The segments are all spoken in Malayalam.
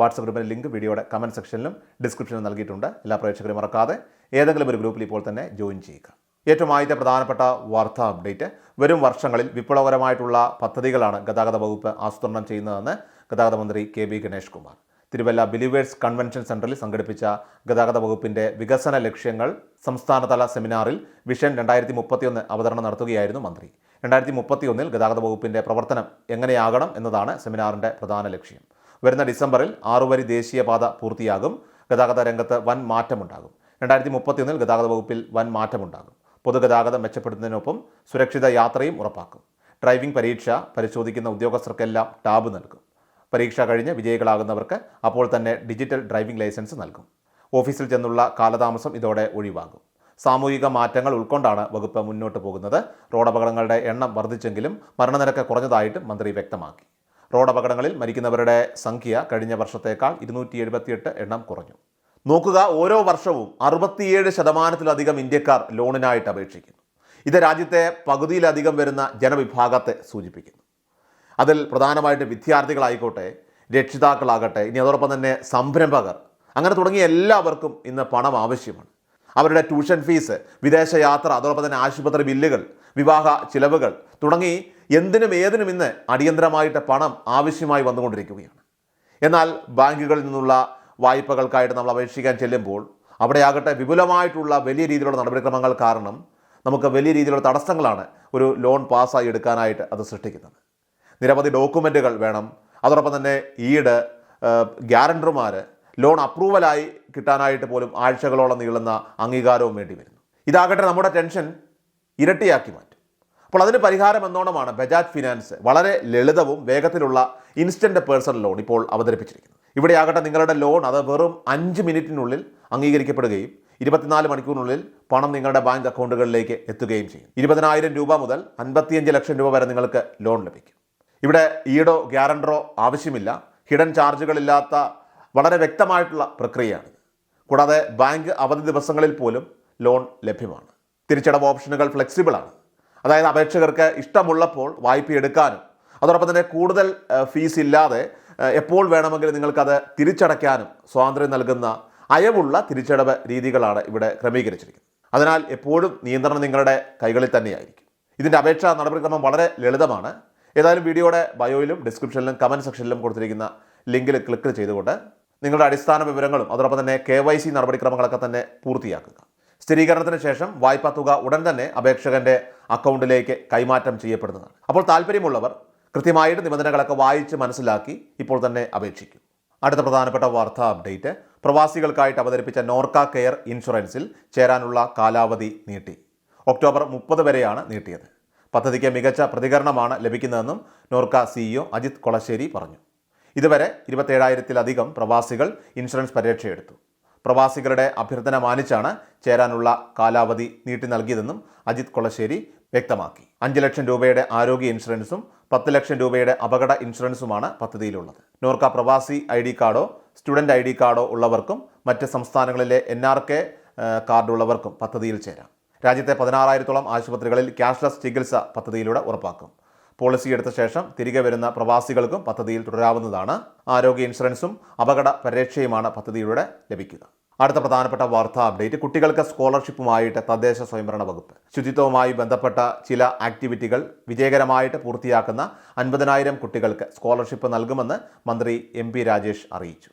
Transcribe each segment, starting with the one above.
വാട്സപ്പ് ഗ്രൂപ്പിന്റെ ലിങ്ക് വീഡിയോയുടെ കമന്റ് സെക്ഷനിലും ഡിസ്ക്രിപ്ഷനിലും നൽകിയിട്ടുണ്ട്. എല്ലാ പ്രേക്ഷകരും മറക്കാതെ ഏതെങ്കിലും ഒരു ഗ്രൂപ്പിൽ ഇപ്പോൾ തന്നെ ജോയിൻ ചെയ്യുക. ഏറ്റവും ആദ്യത്തെ പ്രധാനപ്പെട്ട വാർത്താ അപ്ഡേറ്റ് വരും വർഷങ്ങളിൽ വിപ്ലവകരമായിട്ടുള്ള പദ്ധതികളാണ് ഗതാഗത വകുപ്പ് ആസൂത്രണം ചെയ്യുന്നതെന്ന് ഗതാഗത മന്ത്രി K B Ganesh Kumar. Thiruvalla believers convention സെന്ററിൽ സംഘടിപ്പിച്ച ഗതാഗത വകുപ്പിന്റെ വികസന ലക്ഷ്യങ്ങൾ സംസ്ഥാനതല സെമിനാറിൽ വിഷൻ രണ്ടായിരത്തി മുപ്പത്തിയൊന്ന് അവതരണം നടത്തുകയായിരുന്നു മന്ത്രി. രണ്ടായിരത്തി മുപ്പത്തിയൊന്നിൽ ഗതാഗത വകുപ്പിന്റെ പ്രവർത്തനം എങ്ങനെയാകണം എന്നതാണ് സെമിനാറിന്റെ പ്രധാന ലക്ഷ്യം. വരുന്ന ഡിസംബറിൽ ആറുവരി ദേശീയപാത പൂർത്തിയാകും. ഗതാഗത രംഗത്ത് വൻ മാറ്റമുണ്ടാകും. രണ്ടായിരത്തി മുപ്പത്തിയൊന്നിൽ ഗതാഗത വകുപ്പിൽ വൻ മാറ്റമുണ്ടാകും. പൊതുഗതാഗതം മെച്ചപ്പെടുത്തുന്നതിനൊപ്പം സുരക്ഷിത യാത്രയും ഉറപ്പാക്കും. ഡ്രൈവിംഗ് പരീക്ഷ പരിശോധിക്കുന്ന ഉദ്യോഗസ്ഥർക്കെല്ലാം ടാബ് നൽകും. പരീക്ഷ കഴിഞ്ഞ് വിജയികളാകുന്നവർക്ക് അപ്പോൾ തന്നെ ഡിജിറ്റൽ ഡ്രൈവിംഗ് ലൈസൻസ് നൽകും. ഓഫീസിൽ ചെന്നുള്ള കാലതാമസം ഇതോടെ ഒഴിവാകും. സാമൂഹിക മാറ്റങ്ങൾ ഉൾക്കൊണ്ടാണ് വകുപ്പ് മുന്നോട്ട് പോകുന്നത്. റോഡപകടങ്ങളുടെ എണ്ണം വർദ്ധിച്ചെങ്കിലും മരണനിരക്ക് കുറഞ്ഞതായിട്ടും മന്ത്രി വ്യക്തമാക്കി. റോഡപകടങ്ങളിൽ മരിക്കുന്നവരുടെ സംഖ്യ കഴിഞ്ഞ വർഷത്തേക്കാൾ ഇരുന്നൂറ്റി എഴുപത്തിയെട്ട് എണ്ണം കുറഞ്ഞു. നോക്കുക ഓരോ വർഷവും അറുപത്തിയേഴ് ശതമാനത്തിലധികം ഇന്ത്യക്കാർ ലോണിനായിട്ട് അപേക്ഷിക്കുന്നു. ഇത് രാജ്യത്തെ പകുതിയിലധികം വരുന്ന ജനവിഭാഗത്തെ സൂചിപ്പിക്കുന്നു. അതിൽ പ്രധാനമായിട്ട് വിദ്യാർത്ഥികളായിക്കോട്ടെ രക്ഷിതാക്കളാകട്ടെ ഇനി അതോടൊപ്പം തന്നെ സംരംഭകർ അങ്ങനെ തുടങ്ങിയ എല്ലാവർക്കും ഇന്ന് പണം ആവശ്യമാണ്. അവരുടെ ട്യൂഷൻ ഫീസ് വിദേശയാത്ര അതോടൊപ്പം തന്നെ ആശുപത്രി ബില്ലുകൾ വിവാഹ ചിലവുകൾ തുടങ്ങി എന്തിനും ഏതിനും ഇന്ന് അടിയന്തരമായിട്ട് പണം ആവശ്യമായി വന്നുകൊണ്ടിരിക്കുകയാണ്. എന്നാൽ ബാങ്കുകളിൽ നിന്നുള്ള വായ്പകൾക്കായിട്ട് നമ്മൾ അപേക്ഷിക്കാൻ ചെല്ലുമ്പോൾ അവിടെയാകട്ടെ വിപുലമായിട്ടുള്ള വലിയ രീതിയിലുള്ള നടപടിക്രമങ്ങൾ കാരണം നമുക്ക് വലിയ രീതിയിലുള്ള തടസ്സങ്ങളാണ് ഒരു ലോൺ പാസ്സായി എടുക്കാനായിട്ട് അത് സൃഷ്ടിക്കുന്നത്. നിരവധി ഡോക്യുമെന്റുകൾ വേണം. അതോടൊപ്പം തന്നെ ഈട് ഗ്യാരണ്ടർമാർ ലോൺ അപ്രൂവലായി കിട്ടാനായിട്ട് പോലും ആഴ്ചകളോളം നീളുന്ന അംഗീകാരവും വേണ്ടി വരുന്നു ഇതാകട്ടെ നമ്മുടെ ടെൻഷൻ ഇരട്ടിയാക്കി മാറ്റും. അപ്പോൾ അതിന് പരിഹാരം എന്നോണമാണ് ബജാജ് ഫിനാൻസ് വളരെ ലളിതവും വേഗത്തിലുള്ള ഇൻസ്റ്റന്റ് പേഴ്സണൽ ലോൺ ഇപ്പോൾ അവതരിപ്പിച്ചിരിക്കുന്നത്. ഇവിടെയാകട്ടെ നിങ്ങളുടെ ലോൺ അത് വെറും അഞ്ച് മിനിറ്റിനുള്ളിൽ അംഗീകരിക്കപ്പെടുകയും ഇരുപത്തിനാല് മണിക്കൂറിനുള്ളിൽ പണം നിങ്ങളുടെ ബാങ്ക് അക്കൗണ്ടുകളിലേക്ക് എത്തുകയും ചെയ്യും. ഇരുപതിനായിരം രൂപ മുതൽ അൻപത്തിയഞ്ച് ലക്ഷം രൂപ വരെ നിങ്ങൾക്ക് ലോൺ ലഭിക്കും. ഇവിടെ ഈടോ ഗ്യാരണ്ടറോ ആവശ്യമില്ല. ഹിഡൻ ചാർജുകളില്ലാത്ത വളരെ വ്യക്തമായിട്ടുള്ള പ്രക്രിയയാണ് കൂടാതെ ബാങ്ക് അവധി ദിവസങ്ങളിൽ പോലും ലോൺ ലഭ്യമാണ്. തിരിച്ചടവ് ഓപ്ഷനുകൾ ഫ്ലെക്സിബിൾ ആണ് അതായത് അപേക്ഷകർക്ക് ഇഷ്ടമുള്ളപ്പോൾ വായ്പ എടുക്കാനും അതോടൊപ്പം തന്നെ കൂടുതൽ ഫീസ് ഇല്ലാതെ എപ്പോൾ വേണമെങ്കിലും നിങ്ങൾക്കത് തിരിച്ചടയ്ക്കാനും സ്വാതന്ത്ര്യം നൽകുന്ന അയവുള്ള തിരിച്ചടവ് രീതികളാണ് ഇവിടെ ക്രമീകരിച്ചിരിക്കുന്നത്. അതിനാൽ എപ്പോഴും നിയന്ത്രണം നിങ്ങളുടെ കൈകളിൽ തന്നെയായിരിക്കും. ഇതിന്റെ അപേക്ഷാ നടപടിക്രമം വളരെ ലളിതമാണ്. ഏതായാലും വീഡിയോയുടെ ബയോയിലും ഡിസ്ക്രിപ്ഷനിലും കമന്റ് സെക്ഷനിലും കൊടുത്തിരിക്കുന്ന ലിങ്കിൽ ക്ലിക്ക് ചെയ്തുകൊണ്ട് നിങ്ങളുടെ അടിസ്ഥാന വിവരങ്ങളും അതോടൊപ്പം തന്നെ കെ വൈ സി നടപടിക്രമങ്ങളൊക്കെ തന്നെ പൂർത്തിയാക്കുക. സ്ഥിരീകരണത്തിന് ശേഷം വായ്പാ തുക ഉടൻ തന്നെ അപേക്ഷകന്റെ അക്കൗണ്ടിലേക്ക് കൈമാറ്റം ചെയ്യപ്പെടുന്നതാണ്. അപ്പോൾ താല്പര്യമുള്ളവർ കൃത്യമായിട്ട് നിബന്ധനകളൊക്കെ വായിച്ച് മനസ്സിലാക്കി ഇപ്പോൾ തന്നെ അപേക്ഷിക്കും. അടുത്ത പ്രധാനപ്പെട്ട വാർത്താ അപ്ഡേറ്റ്. പ്രവാസികൾക്കായിട്ട് അവതരിപ്പിച്ച നോർക്ക കെയർ ഇൻഷുറൻസിൽ ചേരാനുള്ള കാലാവധി നീട്ടി. ഒക്ടോബർ മുപ്പത് വരെയാണ് നീട്ടിയത്. പദ്ധതിക്ക് മികച്ച പ്രതികരണമാണ് ലഭിക്കുന്നതെന്നും നോർക്ക സിഇഒ അജിത് കൊളശ്ശേരി പറഞ്ഞു. ഇതുവരെ ഇരുപത്തേഴായിരത്തിലധികം പ്രവാസികൾ ഇൻഷുറൻസ് പരീക്ഷയെടുത്തു. പ്രവാസികളുടെ അഭ്യർത്ഥന മാനിച്ചാണ് ചേരാനുള്ള കാലാവധി നീട്ടി നൽകിയതെന്നും അജിത് കൊളശ്ശേരി വ്യക്തമാക്കി. അഞ്ച് ലക്ഷം രൂപയുടെ ആരോഗ്യ ഇൻഷുറൻസും പത്ത് ലക്ഷം രൂപയുടെ അപകട ഇൻഷുറൻസുമാണ് പദ്ധതിയിലുള്ളത്. നോർക്ക പ്രവാസി ഐ ഡി കാർഡോ സ്റ്റുഡന്റ് ഐ ഡി കാർഡോ ഉള്ളവർക്കും മറ്റ് സംസ്ഥാനങ്ങളിലെ എൻ ആർ കെ കാർഡുള്ളവർക്കും പദ്ധതിയിൽ ചേരാം. രാജ്യത്തെ പതിനാറായിരത്തോളം ആശുപത്രികളിൽ ക്യാഷ്ലെസ് ചികിത്സ പദ്ധതിയിലൂടെ ഉറപ്പാക്കും. പോളിസി എടുത്ത ശേഷം തിരികെ വരുന്ന പ്രവാസികൾക്കും പദ്ധതിയിൽ തുടരാവുന്നതാണ്. ആരോഗ്യ ഇൻഷുറൻസും അപകട പരിരക്ഷയുമാണ് പദ്ധതിയിലൂടെ ലഭിക്കുക. അടുത്ത പ്രധാനപ്പെട്ട വാർത്താ അപ്ഡേറ്റ് കുട്ടികൾക്ക് സ്കോളർഷിപ്പുമായിട്ട് തദ്ദേശ സ്വയംഭരണ വകുപ്പ്. ശുചിത്വവുമായി ബന്ധപ്പെട്ട ചില ആക്ടിവിറ്റികൾ വിജയകരമായിട്ട് പൂർത്തിയാക്കുന്ന അൻപതിനായിരം കുട്ടികൾക്ക് സ്കോളർഷിപ്പ് നൽകുമെന്ന് മന്ത്രി എം രാജേഷ് അറിയിച്ചു.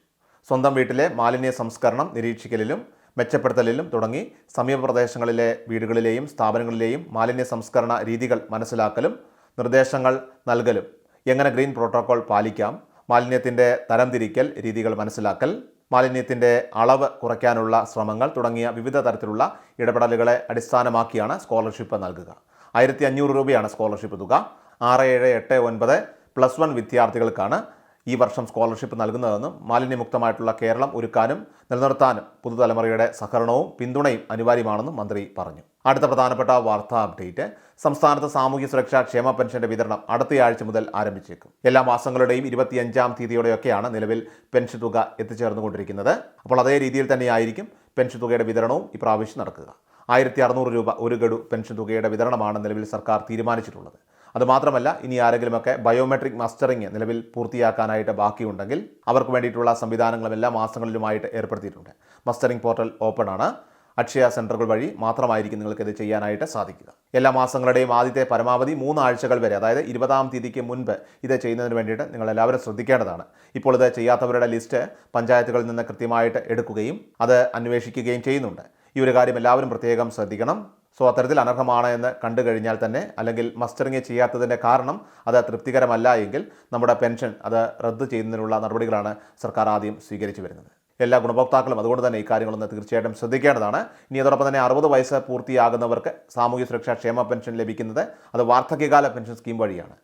സ്വന്തം വീട്ടിലെ മാലിന്യ സംസ്കരണം നിരീക്ഷിക്കലിലും മെച്ചപ്പെടുത്തലിലും തുടങ്ങി സമീപ പ്രദേശങ്ങളിലെ വീടുകളിലെയും സ്ഥാപനങ്ങളിലെയും മാലിന്യ സംസ്കരണ രീതികൾ മനസ്സിലാക്കലും നിർദ്ദേശങ്ങൾ നൽകലും. എങ്ങനെ ഗ്രീൻ പ്രോട്ടോകോൾ പാലിക്കാം? മാലിന്യത്തിന്റെ തരംതിരിക്കൽ രീതികൾ മനസ്സിലാക്കൽ മാലിന്യത്തിന്റെ അളവ് കുറയ്ക്കാനുള്ള ശ്രമങ്ങൾ തുടങ്ങിയ വിവിധ തരത്തിലുള്ള ഇടപെടലുകളെ അടിസ്ഥാനമാക്കിയാണ് സ്കോളർഷിപ്പ് നൽകുക. ആയിരത്തി അഞ്ഞൂറ് രൂപയാണ് സ്കോളർഷിപ്പ് തുക. ആറ് ഏഴ് എട്ട് ഒൻപത് പ്ലസ് വൺ വിദ്യാർത്ഥികൾക്കാണ് ഈ വർഷം സ്കോളർഷിപ്പ് നൽകുന്നതെന്നും മാലിന്യമുക്തമായിട്ടുള്ള കേരളം ഒരുക്കാനും നിലനിർത്താനും പുതുതലമുറയുടെ സഹകരണവും പിന്തുണയും അനിവാര്യമാണെന്നും മന്ത്രി പറഞ്ഞു. അടുത്ത പ്രധാനപ്പെട്ട വാർത്താ അപ്ഡേറ്റ് സംസ്ഥാനത്ത് സാമൂഹ്യ സുരക്ഷാ ക്ഷേമ പെൻഷന്റെ വിതരണം അടുത്തയാഴ്ച മുതൽ ആരംഭിച്ചേക്കും. എല്ലാ മാസങ്ങളുടെയും ഇരുപത്തിയഞ്ചാം തീയതിയോടെയൊക്കെയാണ് നിലവിൽ പെൻഷൻ തുക എത്തിച്ചേർന്നുകൊണ്ടിരിക്കുന്നത്. അപ്പോൾ അതേ രീതിയിൽ തന്നെയായിരിക്കും പെൻഷൻ തുകയുടെ വിതരണവും ഇപ്രാവശ്യം നടക്കുക. ആയിരത്തി അറുന്നൂറ് രൂപ ഒരു ഗഡു പെൻഷൻ തുകയുടെ വിതരണമാണ് നിലവിൽ സർക്കാർ തീരുമാനിച്ചിട്ടുള്ളത്. അതുമാത്രമല്ല ഇനി ആരെങ്കിലുമൊക്കെ ബയോമെട്രിക് മസ്റ്ററിംഗ് നിലവിൽ പൂർത്തിയാക്കാനായിട്ട് ബാക്കിയുണ്ടെങ്കിൽ അവർക്ക് വേണ്ടിയിട്ടുള്ള സംവിധാനങ്ങളും എല്ലാ മാസങ്ങളിലുമായിട്ട് ഏർപ്പെടുത്തിയിട്ടുണ്ട്. മസ്റ്ററിംഗ് പോർട്ടൽ ഓപ്പൺ ആണ് അക്ഷയ സെന്ററുകൾ വഴി മാത്രമായിരിക്കും നിങ്ങൾക്ക് ഇത് ചെയ്യാനായിട്ട് സാധിക്കുക. എല്ലാ മാസങ്ങളുടെയും ആദ്യത്തെ പരമാവധി മൂന്നാഴ്ചകൾ വരെ അതായത് ഇരുപതാം തീയതിക്ക് മുൻപ് ഇത് ചെയ്യുന്നതിന് വേണ്ടിയിട്ട് നിങ്ങൾ എല്ലാവരും ശ്രദ്ധിക്കേണ്ടതാണ്. ഇപ്പോൾ ഇത് ചെയ്യാത്തവരുടെ ലിസ്റ്റ് പഞ്ചായത്തുകളിൽ നിന്ന് കൃത്യമായിട്ട് എടുക്കുകയും അത് അന്വേഷിക്കുകയും ചെയ്യുന്നുണ്ട്. ഈ ഒരു കാര്യം എല്ലാവരും പ്രത്യേകം ശ്രദ്ധിക്കണം. സോ അത്തരത്തിൽ അനർഹമാണ് എന്ന് കണ്ടു കഴിഞ്ഞാൽ തന്നെ അല്ലെങ്കിൽ മസ്റ്ററിങ് ചെയ്യാത്തതിന്റെ കാരണം അത് തൃപ്തികരമല്ല എങ്കിൽ നമ്മുടെ പെൻഷൻ അത് റദ്ദ് ചെയ്യുന്നതിനുള്ള നടപടികളാണ് സർക്കാർ ആദ്യം സ്വീകരിച്ചു വരുന്നത്. എല്ലാ ഗുണഭോക്താക്കളും അതുകൊണ്ട് തന്നെ ഈ ഇക്കാര്യങ്ങളൊന്ന് തീർച്ചയായിട്ടും ശ്രദ്ധിക്കേണ്ടതാണ്. ഇനി അതോടൊപ്പം തന്നെ അറുപത് വയസ്സ് പൂർത്തിയാകുന്നവർക്ക് സാമൂഹ്യ സുരക്ഷാ ക്ഷേമ പെൻഷൻ ലഭിക്കുന്നത് അത് വാർദ്ധക്യകാല പെൻഷൻ സ്കീം വഴിയാണ്.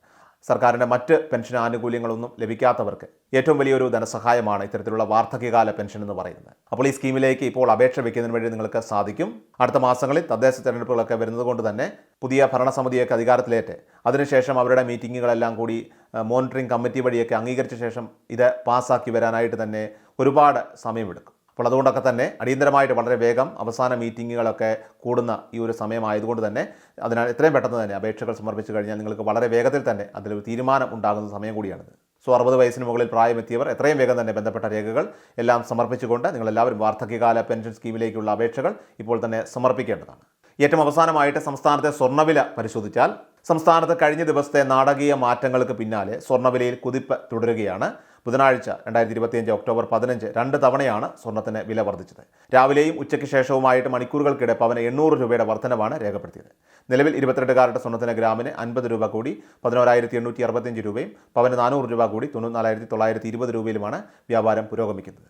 സർക്കാരിന്റെ മറ്റ് പെൻഷൻ ആനുകൂല്യങ്ങളൊന്നും ലഭിക്കാത്തവർക്ക് ഏറ്റവും വലിയൊരു ധനസഹായമാണ് ഇത്തരത്തിലുള്ള വാർദ്ധക്യകാല പെൻഷൻ എന്ന് പറയുന്നത്. അപ്പോൾ ഈ സ്കീമിലേക്ക് ഇപ്പോൾ അപേക്ഷ വയ്ക്കുന്നതിന് വേണ്ടി നിങ്ങൾക്ക് സാധിക്കും. അടുത്ത മാസങ്ങളിൽ തദ്ദേശ തെരഞ്ഞെടുപ്പുകളൊക്കെ വരുന്നത് കൊണ്ട് തന്നെ പുതിയ ഭരണസമിതിയൊക്കെ അധികാരത്തിലേറ്റ്. അതിനുശേഷം അവരുടെ മീറ്റിങ്ങുകളെല്ലാം കൂടി മോണിറ്ററിംഗ് കമ്മിറ്റി വഴിയൊക്കെ അംഗീകരിച്ച ശേഷം ഇത് പാസ്സാക്കി വരാനായിട്ട് തന്നെ ഒരുപാട് സമയമെടുക്കും. അപ്പോൾ അതുകൊണ്ടൊക്കെ തന്നെ അടിയന്തരമായിട്ട് വളരെ വേഗം അവസാന മീറ്റിങ്ങുകളൊക്കെ കൂടുന്ന ഈ ഒരു സമയമായതുകൊണ്ട് തന്നെ അതിനാൽ എത്രയും പെട്ടെന്ന് തന്നെ അപേക്ഷകൾ സമർപ്പിച്ചു കഴിഞ്ഞാൽ നിങ്ങൾക്ക് വളരെ വേഗത്തിൽ തന്നെ അതിലൊരു തീരുമാനം ഉണ്ടാകുന്ന സമയം കൂടിയാണിത്. സോ അറുപത് വയസ്സിന് മുകളിൽ പ്രായമെത്തിയവർ എത്രയും വേഗം തന്നെ ബന്ധപ്പെട്ട രേഖകൾ എല്ലാം സമർപ്പിച്ചുകൊണ്ട് നിങ്ങളെല്ലാവരും വാർദ്ധക്യകാല പെൻഷൻ സ്കീമിലേക്കുള്ള അപേക്ഷകൾ ഇപ്പോൾ തന്നെ സമർപ്പിക്കേണ്ടതാണ്. ഏറ്റവും അവസാനമായിട്ട് സംസ്ഥാനത്തെ സ്വർണവില പരിശോധിച്ചാൽ സംസ്ഥാനത്ത് കഴിഞ്ഞ ദിവസത്തെ നാടകീയ മാറ്റങ്ങൾക്ക് പിന്നാലെ സ്വർണവിലയിൽ കുതിപ്പ് തുടരുകയാണ്. ബുധനാഴ്ച രണ്ടായിരത്തി ഇരുപത്തിയഞ്ച് ഒക്ടോബർ പതിനഞ്ച് രണ്ട് തവണയാണ് സ്വർണത്തിന് വില വർദ്ധിച്ചത്. രാവിലെയും ഉച്ചയ്ക്ക് ശേഷവുമായിട്ട് മണിക്കൂറുകൾക്കിടെ പവന് എണ്ണൂറ് രൂപയുടെ വർധനവാണ് രേഖപ്പെടുത്തിയത്. നിലവിൽ ഇരുപത്തിരണ്ടുകാരുടെ സ്വർണത്തിന് ഗ്രാമിന് അൻപത് രൂപ കൂടി പതിനോരായിരത്തി എണ്ണൂറ്റി അറുപത്തിയഞ്ച് രൂപയും പവന് നാനൂറ് രൂപ കൂടി തൊണ്ണൂറ്റി നാലായിരത്തി തൊള്ളായിരത്തി ഇരുപത് രൂപയിലുമാണ് വ്യാപാരം പുരോഗമിക്കുന്നത്.